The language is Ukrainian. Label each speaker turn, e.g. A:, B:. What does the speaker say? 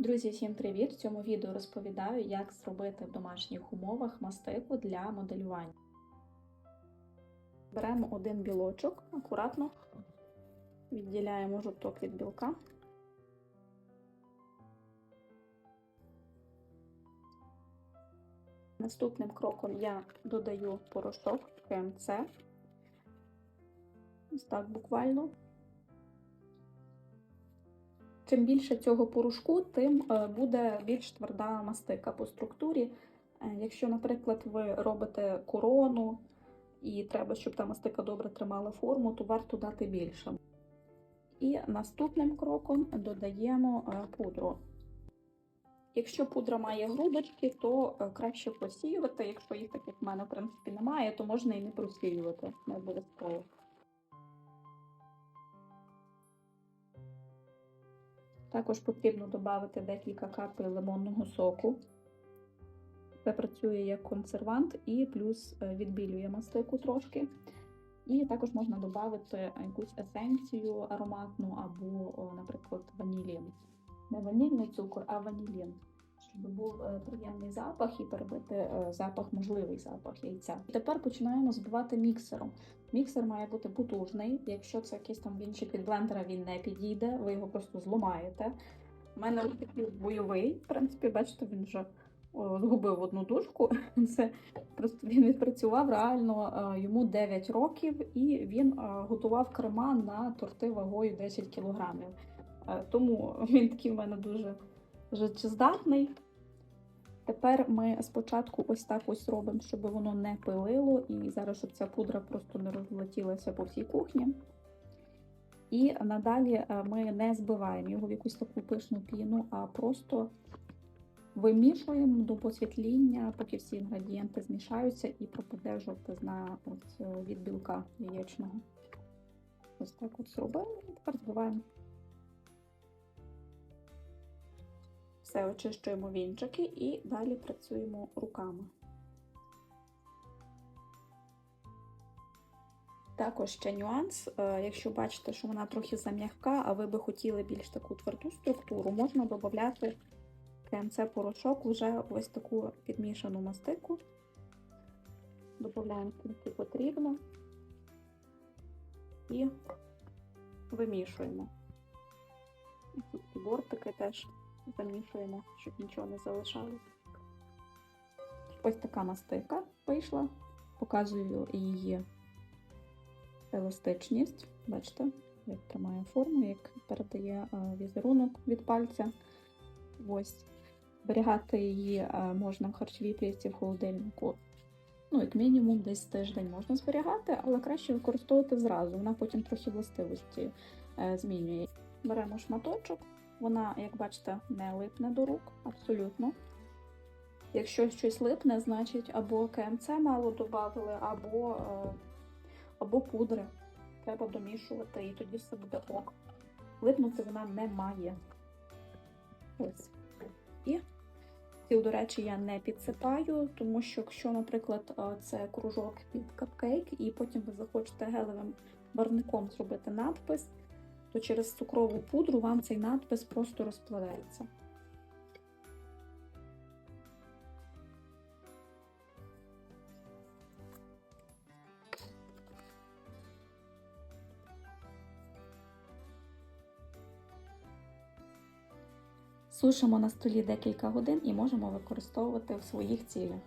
A: Друзі, всім привіт! В цьому відео розповідаю, як зробити в домашніх умовах мастику для моделювання. Беремо один білочок, акуратно відділяємо жовток від білка. Наступним кроком я додаю порошок КМЦ. Ось так буквально. Чим більше цього порошку, тим е, буде більш тверда мастика по структурі. Е, Якщо, наприклад, ви робите корону і треба, щоб та мастика добре тримала форму, то варто дати більше. І наступним кроком додаємо е, пудру. Якщо пудра має грудочки, то краще просіювати. Якщо їх, так як в мене, в принципі, немає, то можна і не просіювати, не обов'язково. Також потрібно додати декілька капель лимонного соку. Це працює як консервант і плюс е, відбілює мастику трошки. І також можна додати якусь есенцію ароматну або, наприклад, ванілін. Не ванільний цукор, а ванілін. Щоб був е, приємний запах і перебити е, запах, можливий запах яйця. Тепер починаємо збивати міксером. Міксер має бути потужний. Якщо це якийсь там вінчик від блендера, він не підійде, ви його просто зламаєте. У мене такий бойовий, в принципі, бачите, він вже згубив одну дужку. Це просто він відпрацював реально е, йому 9 років, і він готував крема на торти вагою 10 кілограмів. Тому він такий в мене дуже життєздатний. Тепер ми спочатку ось так ось робимо, щоб воно не пилило, і зараз, щоб ця пудра просто не розлетілася по всій кухні. І надалі е, ми не збиваємо його в якусь таку пишну піну, а просто вимішуємо до посвітління, поки всі інгредієнти змішаються і пропаде жовтизна е, від білка яєчного. Ось так от зробили, і тепер збиваємо. Все очищуємо вінчики і далі працюємо руками. Також ще нюанс, е, якщо бачите, що вона трохи зам'ягка, а ви би хотіли більш таку тверду структуру, можна додати КМЦ-порошок вже ось таку підмішану мастику. Додаємо скільки потрібно і вимішуємо. Бортики теж замішуємо, щоб нічого не залишалось. Ось така мастика вийшла. Показую її еластичність. Бачите, як тримає форму, як передає е, візерунок від пальця. Ось. Зберігати її е, можна в харчовій плівці в холодильнику. Ну, як мінімум, десь тиждень можна зберігати, але краще використовувати зразу. Вона потім трохи властивості е, змінює. Беремо шматочок, вона, як бачите, не липне до рук, абсолютно. Якщо щось липне, значить або КМЦ мало додали, або, е, або пудри. Треба домішувати, і тоді все буде ок. Липнути вона не має. Ось. І ціл, до речі, я не підсипаю, тому що якщо, наприклад, е, це кружок під капкейк, і потім ви захочете гелевим барником зробити надпис, то через цукрову пудру вам цей надпис просто розпливається. Сушимо на столі декілька годин і можемо використовувати в своїх цілях.